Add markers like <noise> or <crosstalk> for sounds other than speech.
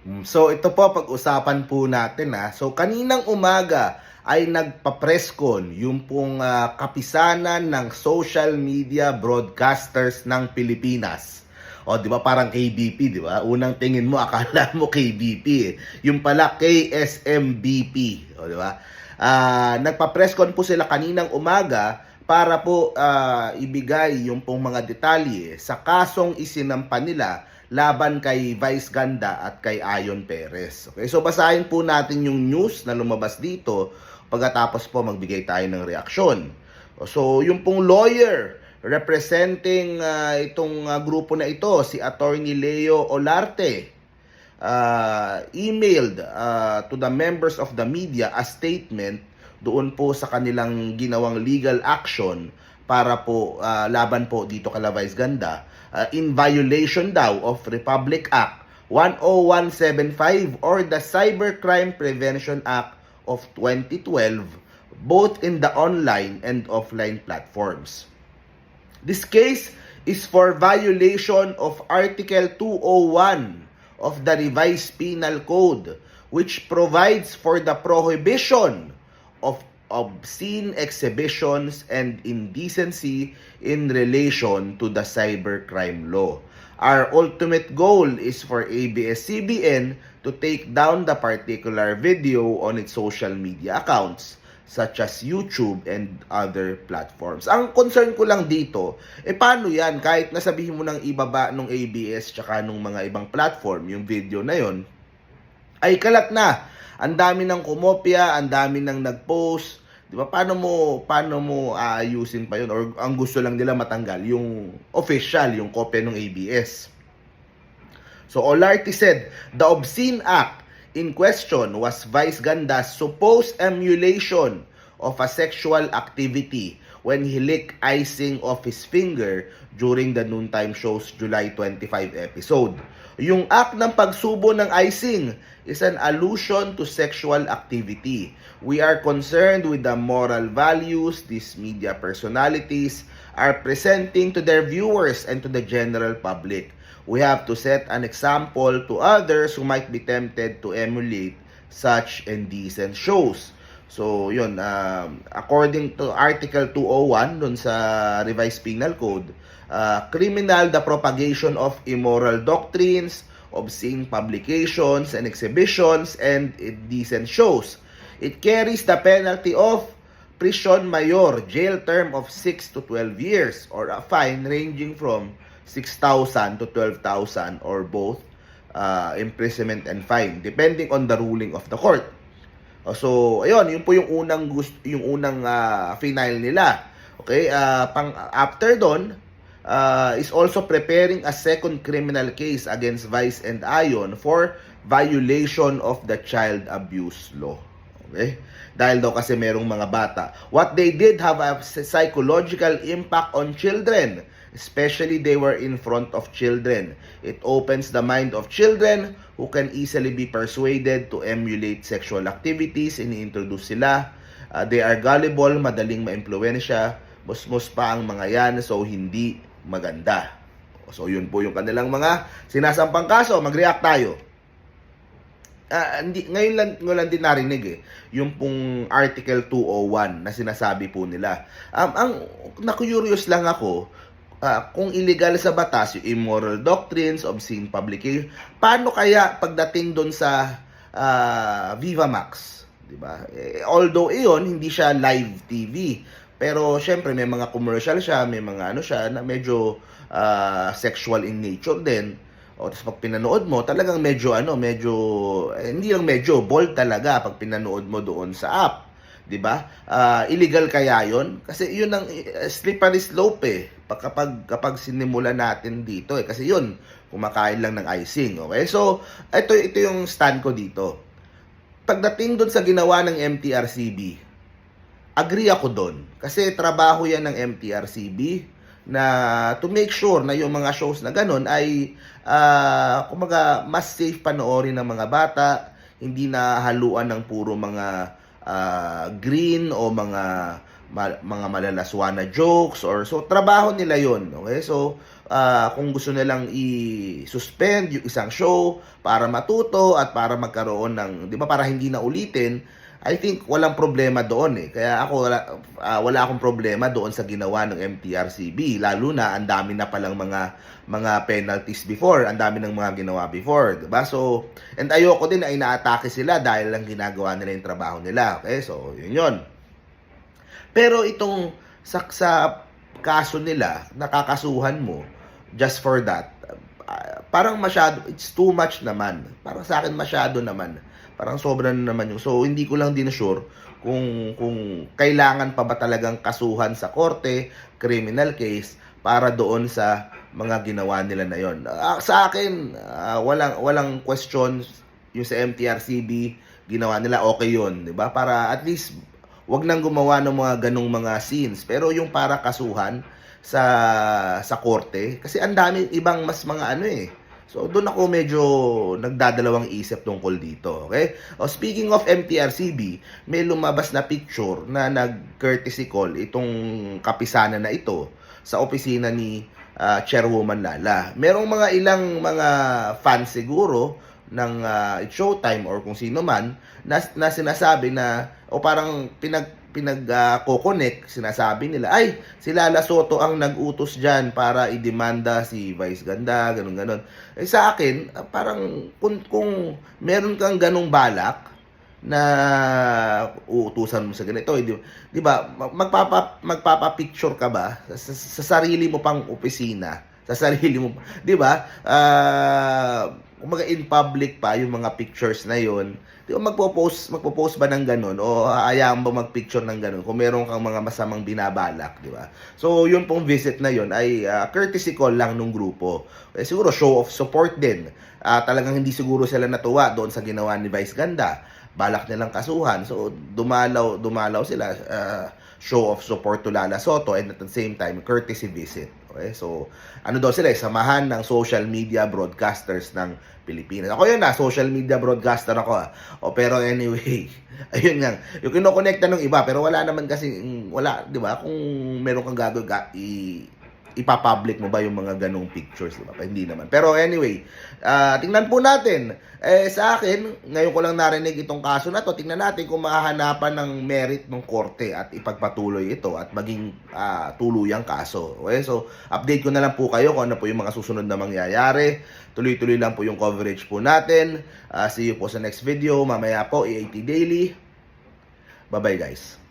Mm, So ito po pag-usapan po natin ha. So kaninang umaga ay nagpa-presscon yung pong ah, kapisanan ng social media broadcasters ng Pilipinas. O di ba parang KBP, di ba? Unang tingin mo akala mo KBP eh. Yung pala KSMBP, o di ba? Ah, nagpa-presscon po sila kaninang umaga para po ah, ibigay yung pong mga detalye sa kasong isinampa nila laban kay Vice Ganda at kay Ayon Perez. Okay, so basahin po natin yung news na lumabas dito pagkatapos po magbigay tayo ng reaksyon. So, yung pong lawyer representing ah, itong ah, grupo na ito, si Attorney Leo Olarte, uh, emailed uh, to the members of the media a statement doon po sa kanilang ginawang legal action para po uh, laban po dito kala Vice Ganda uh, in violation daw of Republic Act 10175 or the Cybercrime Prevention Act of 2012 both in the online and offline platforms. This case is for violation of Article 201 of the Revised Penal Code, which provides for the prohibition of obscene exhibitions and indecency in relation to the cybercrime law. Our ultimate goal is for ABS-CBN to take down the particular video on its social media accounts such as YouTube and other platforms. Ang concern ko lang dito, eh paano yan? Kahit nasabihin mo ng ibaba nung ABS tsaka nung mga ibang platform, yung video na yon ay kalat na. Ang dami ng kumopya, ang dami ng nag-post. Di ba? Paano mo, paano mo aayusin pa yun? Or ang gusto lang nila matanggal, yung official, yung kopya ng ABS. So Olarte said, the obscene act in question was Vice Ganda's supposed emulation of a sexual activity when he licked icing off his finger during the noontime show's July 25 episode. Yung act ng pagsubo ng icing is an allusion to sexual activity. We are concerned with the moral values these media personalities are presenting to their viewers and to the general public. We have to set an example to others who might be tempted to emulate such indecent shows. So, yun, um, according to Article 201 dun sa Revised Penal Code, uh, criminal the propagation of immoral doctrines, obscene publications and exhibitions, and indecent shows. It carries the penalty of prison mayor, jail term of 6 to 12 years, or a fine ranging from 6,000 to 12,000 or both uh, imprisonment and fine, depending on the ruling of the court. Oh, So, ayun, yun po yung unang gusto, yung unang uh, final nila. Okay, uh, pang after doon uh, is also preparing a second criminal case against Vice and Ion for violation of the child abuse law. Okay? Dahil daw kasi merong mga bata. What they did have a psychological impact on children, especially they were in front of children. It opens the mind of children who can easily be persuaded to emulate sexual activities, ini-introduce sila. Uh, they are gullible, madaling maimpluwensya, musmus pa ang mga yan, so hindi maganda. So yun po yung kanilang mga sinasampang kaso, mag-react tayo. Ah, hindi, ngayon lang, ngayon lang din narinig eh, yung pong Article 201 na sinasabi po nila. Um, ang na-curious lang ako, ah, kung illegal sa batas, yung immoral doctrines, obscene publication, paano kaya pagdating doon sa ah, Viva Max? Diba? Eh, although iyon, hindi siya live TV. Pero syempre may mga commercial siya, may mga ano siya na medyo ah, sexual in nature din. O tapos pag pinanood mo, talagang medyo ano, medyo eh, hindi lang medyo bold talaga pag pinanood mo doon sa app. 'Di ba? Ah, illegal kaya 'yon? Kasi 'yun ang eh, slippery slope eh. Pag kapag kapag sinimulan natin dito eh kasi 'yun kumakain lang ng icing, okay? So, ito ito yung stand ko dito. Pagdating doon sa ginawa ng MTRCB, agree ako doon. Kasi trabaho yan ng MTRCB na to make sure na yung mga shows na ganun ay ah, kumaga mas safe panoorin ng mga bata, hindi na haluan ng puro mga ah, green o mga ma- mga malalaswa na jokes or so trabaho nila yon okay so ah, kung gusto nilang i-suspend yung isang show para matuto at para magkaroon ng, di ba, para hindi na ulitin, I think walang problema doon eh. Kaya ako wala, ah, wala akong problema doon sa ginawa ng MTRCB. Lalo na ang dami na palang mga mga penalties before, ang dami ng mga ginawa before, 'di ba? So, and ayoko din na inaatake sila dahil lang ginagawa nila yung trabaho nila. Okay? So, yun 'yon. Pero itong sa, sa kaso nila, nakakasuhan mo just for that. ah, parang masyado, it's too much naman. Parang sa akin masyado naman. Parang sobra na naman yung. So, hindi ko lang din sure kung, kung kailangan pa ba talagang kasuhan sa korte, criminal case, para doon sa mga ginawa nila na yon. Ah, sa akin, ah, walang, walang questions yung sa MTRCB, ginawa nila, okay yon di ba? Para at least wag nang gumawa ng mga ganong mga scenes. Pero yung para kasuhan sa sa korte kasi ang dami ibang mas mga ano eh. So doon ako medyo nagdadalawang isip tungkol dito, okay? O speaking of MTRCB, may lumabas na picture na nag-courtesy call itong kapisana na ito sa opisina ni ah, Chairwoman Lala. Merong mga ilang mga fans siguro ng uh, Showtime or kung sino man na, na sinasabi na o parang pinag pinag ah, ko-connect, sinasabi nila ay si Lala Soto ang nag-utos diyan para idemanda si Vice Ganda ganun ganun. Eh sa akin ah, parang kung, kung meron kang ganung balak na uutusan mo sa ganito eh, di, di ba mag- magpapa magpapa-picture ka ba sa, sa, sa sarili mo pang opisina? Sa sarili mo di ba? Ah kumaga in public pa yung mga pictures na yon di ba magpo-post magpo-post ba ng ganun? O hayaan ba magpicture ng ganun kung meron kang mga masamang binabalak di ba? So yun pong visit na yon ay ah, courtesy call lang nung grupo. Eh, siguro show of support din. Ah, talagang hindi siguro sila natuwa doon sa ginawa ni Vice Ganda. Balak nilang kasuhan. So dumalaw dumalaw sila. Ah, show of support to Lala Soto and at the same time courtesy visit. Okay so ano daw sila eh, samahan ng social media broadcasters ng Pilipinas. Ako yun na social media broadcaster ako ah. o pero anyway <laughs> ayun nga. Yung kinokonekta ng iba pero wala naman kasi wala di ba? Kung meron kang gagawin ga, i ipapublic mo ba yung mga ganong pictures, di ba? Pa, Hindi naman. Pero anyway, ah, tingnan po natin. Eh, sa akin, ngayon ko lang narinig itong kaso na to, tingnan natin kung mahahanapan ng merit ng korte at ipagpatuloy ito at maging ah, tuluyang kaso. Okay? So, update ko na lang po kayo kung ano po yung mga susunod na mangyayari. Tuloy-tuloy lang po yung coverage po natin. Ah, see you po sa next video. Mamaya po, EAT Daily. Bye-bye guys.